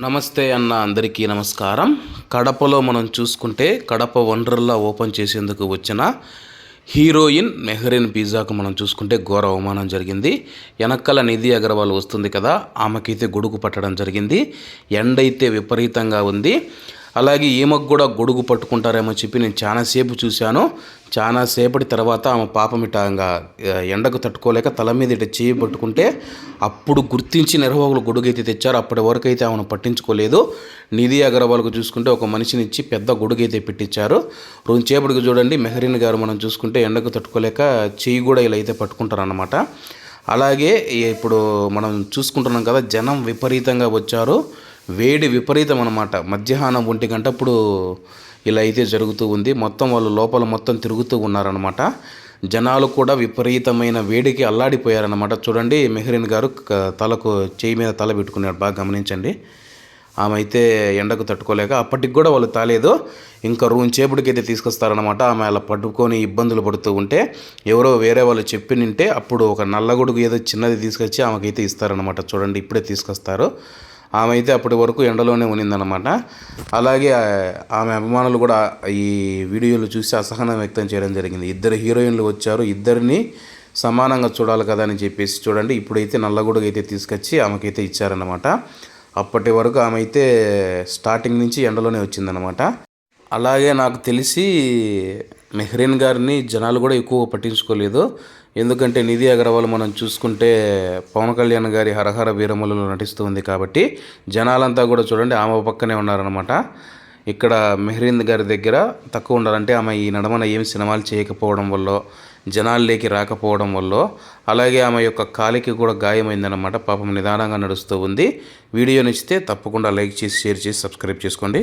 నమస్తే అన్న అందరికీ నమస్కారం. కడపలో మనం చూసుకుంటే కడప వండర్లా ఓపెన్ చేసేందుకు వచ్చిన హీరోయిన్ మెహరీన్ పిజ్జాకు మనం చూసుకుంటే ఘోర అవమానం జరిగింది. వెనక్కల నిధి అగర్వాల్ వస్తుంది కదా ఆమెకైతే గొడుగు పట్టడం జరిగింది. ఎండైతే విపరీతంగా ఉంది. అలాగే ఈమెకు కూడా గొడుగు పట్టుకుంటారేమో చెప్పి నేను చాలాసేపు చూశాను. చాలాసేపటి తర్వాత ఆమె పాపమిటంగా ఎండకు తట్టుకోలేక తల మీద ఇట చేయి పట్టుకుంటే అప్పుడు గుర్తించి నిర్వాహకులు గొడుగు అయితే తెచ్చారు. అప్పటి వరకు అయితే ఆమెను పట్టించుకోలేదు. నిధి అగర్వాల్కు చూసుకుంటే ఒక మనిషిని ఇచ్చి పెద్ద గొడుగు అయితే పెట్టించారు రెండుసేపటికి చూడండి మెహరీన్ గారు మనం చూసుకుంటే ఎండకు తట్టుకోలేక చేయి కూడా ఇలా అయితే పట్టుకుంటారన్నమాట. అలాగే ఇప్పుడు మనం చూసుకుంటున్నాం కదా జనం విపరీతంగా వచ్చారు. వేడి విపరీతం అనమాట మధ్యాహ్నం ఒంటి గంటప్పుడు ఇలా అయితే జరుగుతూ ఉంది. మొత్తం వాళ్ళు లోపల మొత్తం తిరుగుతూ ఉన్నారనమాట జనాలు కూడా విపరీతమైన వేడికి అల్లాడిపోయారనమాట చూడండి మెహరీన్ గారు క- తలకు చేయి మీద తల పెట్టుకున్నాడు. బాగా గమనించండి. ఆమె అయితే ఎండకు తట్టుకోలేక అప్పటికి కూడా వాళ్ళు తాలేదు. ఇంకా రూమ్ చేపుడికి అయితే తీసుకొస్తారనమాట ఆమె అలా పట్టుకొని ఇబ్బందులు పడుతూ ఉంటే ఎవరో వేరే వాళ్ళు చెప్పి నింటే అప్పుడు ఒక నల్లగొడుగు ఏదో చిన్నది తీసుకొచ్చి ఆమెకైతే ఇస్తారనమాట చూడండి ఇప్పుడే తీసుకొస్తారు. ఆమె అయితే అప్పటి వరకు ఎండలోనే ఉన్నిందనమాట అలాగే ఆమె అభిమానులు కూడా ఈ వీడియోలు చూసి అసహనం వ్యక్తం చేయడం జరిగింది. ఇద్దరు హీరోయిన్లు వచ్చారు. ఇద్దరిని సమానంగా చూడాలి కదా అని చెప్పేసి చూడండి. ఇప్పుడైతే నల్లగొడుగు అయితే తీసుకొచ్చి ఆమెకైతే ఇచ్చారనమాట అప్పటి వరకు ఆమె అయితే స్టార్టింగ్ నుంచి ఎండలోనే వచ్చిందనమాట అలాగే నాకు తెలిసి మెహ్రీన్ గారిని జనాలు కూడా ఎక్కువ పట్టించుకోలేదు. ఎందుకంటే నిధి అగర్వాల్ మనం చూసుకుంటే పవన్ కళ్యాణ్ గారి హరహర వీరములలో నటిస్తూ ఉంది కాబట్టి జనాలంతా కూడా చూడండి ఆమె పక్కనే ఉన్నారనమాట ఇక్కడ మెహ్రీన్ గారి దగ్గర తక్కువ ఉండాలంటే ఆమె ఈ నడమన ఏం సినిమాలు చేయకపోవడం వల్ల జనాల్లోకి రాకపోవడం వల్ల అలాగే ఆమె యొక్క కాలికి కూడా గాయమైందనమాట పాపం నిదానంగా నడుస్తూ ఉంది. వీడియో నచ్చితే తప్పకుండా లైక్ చేసి షేర్ చేసి సబ్స్క్రైబ్ చేసుకోండి.